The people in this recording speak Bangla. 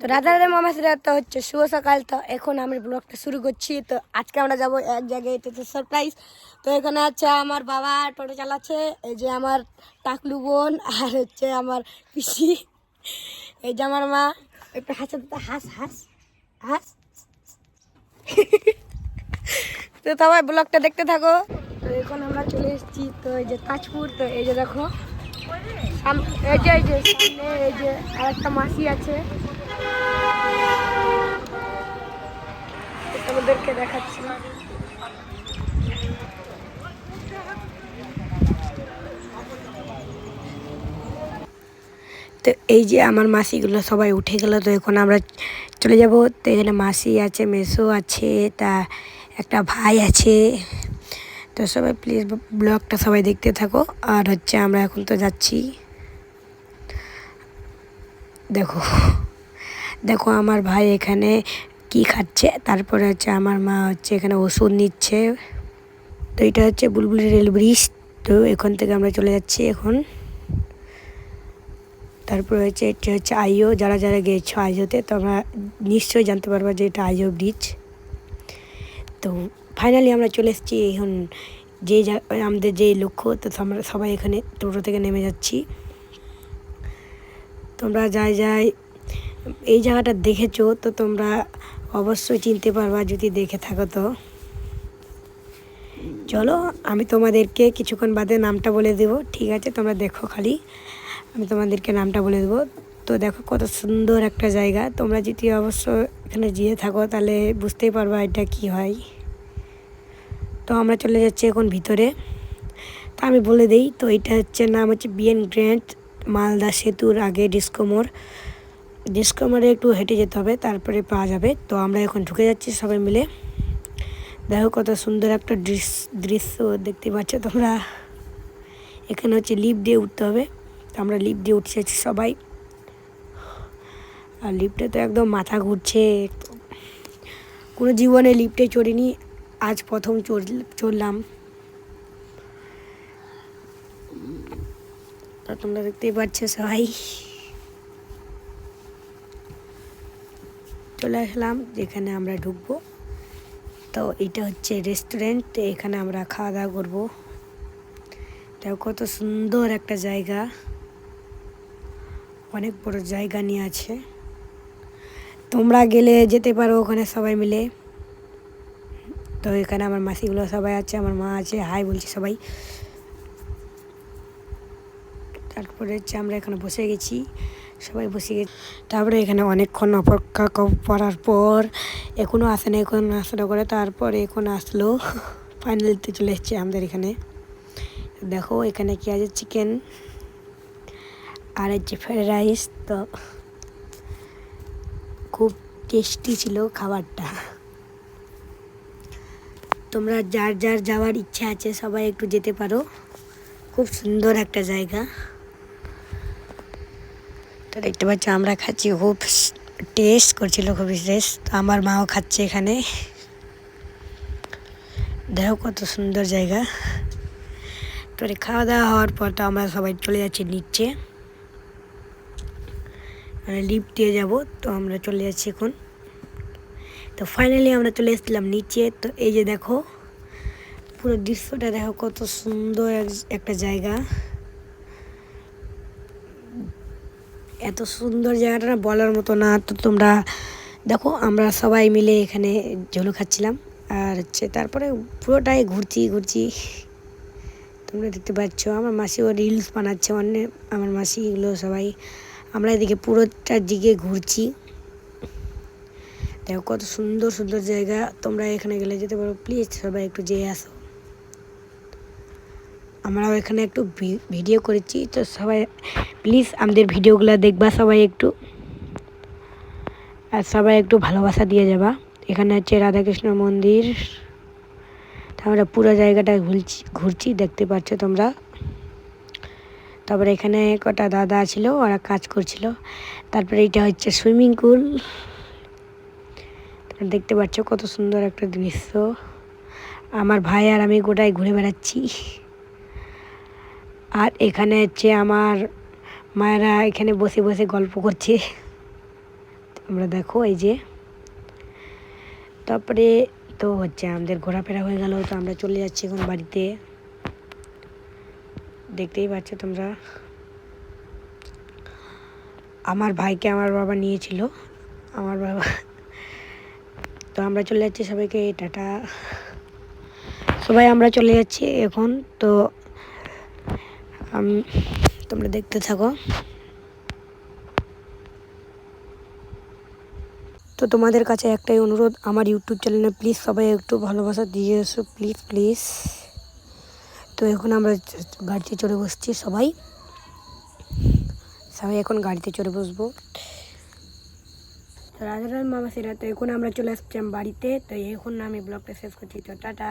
তো রাধা রাধা মামা সেটা তো হচ্ছে শুভ সকাল, তো এখন আমি ব্লগটা শুরু করছি। তো আজকে আমরা যাব এক জায়গায়, তো সারপ্রাইজ তো এখানে আছে আমার বাবা টোটো চালাচ্ছে, এই যে আমার টাকলু বোন আর হচ্ছে আমার পিসি। এই যে আমার মা, একটু হাসে হাস হাস হাস। তো সবাই ব্লগটা দেখতে থাকো। তো এখন আমরা চলে এসেছি, তো এই যে তাজপুর, তো এই যে দেখো। এই যে এই যে সামনে, এই যে আরেকটা মাসি আছে। তো এই যে আমার মাসিগুলো সবাই উঠে গেল, তো এখন আমরা চলে যাব। তো এখানে মাসি আছে, মেসো আছে, তা একটা ভাই আছে। তো সবাই প্লিজ ব্লগটা সবাই দেখতে থাকো। আর হচ্ছে আমরা এখন তো যাচ্ছি। দেখো। দেখো আমার ভাই এখানে কি খাচ্ছে, তারপরে হচ্ছে আমার মা হচ্ছে এখানে ওষুধ নিচ্ছে। তো এটা হচ্ছে বুলবুলি রেল ব্রিজ, তো এখান থেকে আমরা চলে যাচ্ছি এখন। তারপরে হচ্ছে এটা হচ্ছে আইও, যারা যারা গিয়েছো আইওতে, তোমরা নিশ্চয়ই জানতে পারবা যে এটা আইও ব্রিজ। তো ফাইনালি আমরা চলে এসেছি এখন যে, আমাদের যে লক্ষ্য, তো আমরা সবাই এখানে টোটো থেকে নেমে যাচ্ছি। তোমরা যাই যাই এই জায়গাটা দেখেছ, তো তোমরা অবশ্যই চিনতে পারবা যদি দেখে থাকো তো। চলো, আমি তোমাদেরকে কিছুক্ষণ বাদে নামটা বলে দেবো, ঠিক আছে? তোমরা দেখো খালি, আমি তোমাদেরকে নামটা বলে দেবো। তো দেখো কত সুন্দর একটা জায়গা, তোমরা যদি অবশ্য এখানে যেয়ে থাকো, তাহলে বুঝতেই পারবা এটা কি হয়। তো আমরা চলে যাচ্ছি এখন ভিতরে। তা আমি বলে দিই, তো এটা হচ্ছে, নাম হচ্ছে বিএন গ্র্যান্ড মালদা সেতুর আগে ডিসকোমোর ডিসকোমোরে একটু হেঁটে যেতে হবে, তারপরে পাওয়া যাবে। তো আমরা এখন ঢুকে যাচ্ছি সবাই মিলে। দেখো কত সুন্দর একটা দৃশ- দৃশ্য দেখতে পাচ্ছ তোমরা। এখানে হচ্ছে লিফট দিয়ে উঠতে হবে। তো আমরা লিফট দিয়ে উঠতে যাচ্ছি সবাই। আর লিফটে তো একদম মাথা ঘুরছে। কোনো জীবনে লিফটে চড়িনি, আজ প্রথম চড়- চড়লাম। তোমরা দেখতেই পাচ্ছ সবাই। চলে আসলাম, যেখানে আমরা ঢুকবো। তো এটা হচ্ছে রেস্টুরেন্ট এখানে আমরা খাওয়া দাওয়া করব। দেখো কত সুন্দর একটা জায়গা। অনেক বড় জায়গা নিয়ে আছে। তোমরা গেলে যেতে পারো ওখানে সবাই মিলে। তো এখানে আমার মাসিগুলো সবাই আছে, আমার মা আছে হাই বলছি সবাই। তারপরে হচ্ছে আমরা এখানে বসে গেছি। সবাই বসে গেছি। তারপরে এখানে অনেকক্ষণ অপেক্ষা করার পর এখনও আসে না এখন আসলে করে, তারপরে এখন আসলো। ফাইনালিতে চলে এসছে আমাদের এখানে। দেখো এখানে কি আছে চিকেন আর হচ্ছে ফ্রাইড রাইস তো খুব টেস্টি ছিল খাবারটা। তোমরা যার যার যাওয়ার ইচ্ছা আছে সবাই একটু যেতে পারো। খুব সুন্দর একটা জায়গা। তো দেখতে পাচ্ছ, আমরা খাচ্ছি, খুব টেস্ট করছিল খুবই টেস্ট তো আমার মাও খাচ্ছে এখানে। দেখো কত সুন্দর জায়গা। তো খাওয়া দাওয়া হওয়ার পর তো আমরা সবাই চলে যাচ্ছি নিচে। মানে লিফট দিয়ে যাব, তো আমরা চলে যাচ্ছি এখন। তো ফাইনালি আমরা চলে এসেছিলাম নিচে। তো এই যে দেখো, পুরো দৃশ্যটা দেখো কত সুন্দর একটা জায়গা। এত সুন্দর জায়গাটা না বলার মতো না। তো তোমরা দেখো, আমরা সবাই মিলে এখানে ঝোলো খাচ্ছিলাম। আর হচ্ছে তারপরে পুরোটাই ঘুরছি ঘুরছি। তোমরা দেখতে পাচ্ছ, আমার মাসিও রিলস বানাচ্ছে অন্য, আমার মাসি এগুলো সবাই। আমরা এদিকে পুরোটার দিকে ঘুরছি। দেখো কত সুন্দর সুন্দর জায়গা। তোমরা এখানে গেলে যেতে পারো। প্লিজ সবাই একটু যেয়ে আসো। আমরাও এখানে একটু ভিডিও করেছি, তো সবাই প্লিজ আমাদের ভিডিওগুলো দেখবা, সবাই একটু। আর সবাই একটু ভালোবাসা দিয়ে যাবা। এখানে হচ্ছে রাধাকৃষ্ণ মন্দির। আমরা পুরো জায়গাটা ঘুরছি ঘুরছি, দেখতে পাচ্ছ তোমরা। তারপরে এখানে কটা দাদা ছিল, ওরা কাজ করছিল। তারপরে এটা হচ্ছে সুইমিং পুল। দেখতে পাচ্ছ কত সুন্দর একটা দৃশ্য। আমার ভাই আর আমি গোটায় ঘুরে বেড়াচ্ছি। আর এখানে হচ্ছে আমার মায়েরা এখানে বসে বসে গল্প করছে। তোমরা দেখো এই যে। তারপরে তো হচ্ছে আমাদের ঘোরাফেরা হয়ে গেল, তো আমরা চলে যাচ্ছি এখন বাড়িতে। দেখতেই পাচ্ছ তোমরা। আমার ভাইকে আমার বাবা নিয়েছিল। আমার বাবা তো আমরা চলে যাচ্ছি সবাইকে, টাটা। সবাই আমরা চলে যাচ্ছি এখন, তো তোমরা দেখতে থাকো। তো তোমাদের কাছে একটাই অনুরোধ, আমার ইউটিউব চ্যানেলে প্লিজ সবাই একটু ভালোবাসা দিয়ে এসো প্লিজ প্লিজ তো এখন আমরা গাড়িতে চড়ে বসছি সবাই। সবাই এখন গাড়িতে চড়ে বসবো। তো রাজারাম মামা সেরা তো এখন আমরা চলে আসছি বাড়িতে। তো এখন আমি ব্লগটা শেষ করছি। তো টাটা।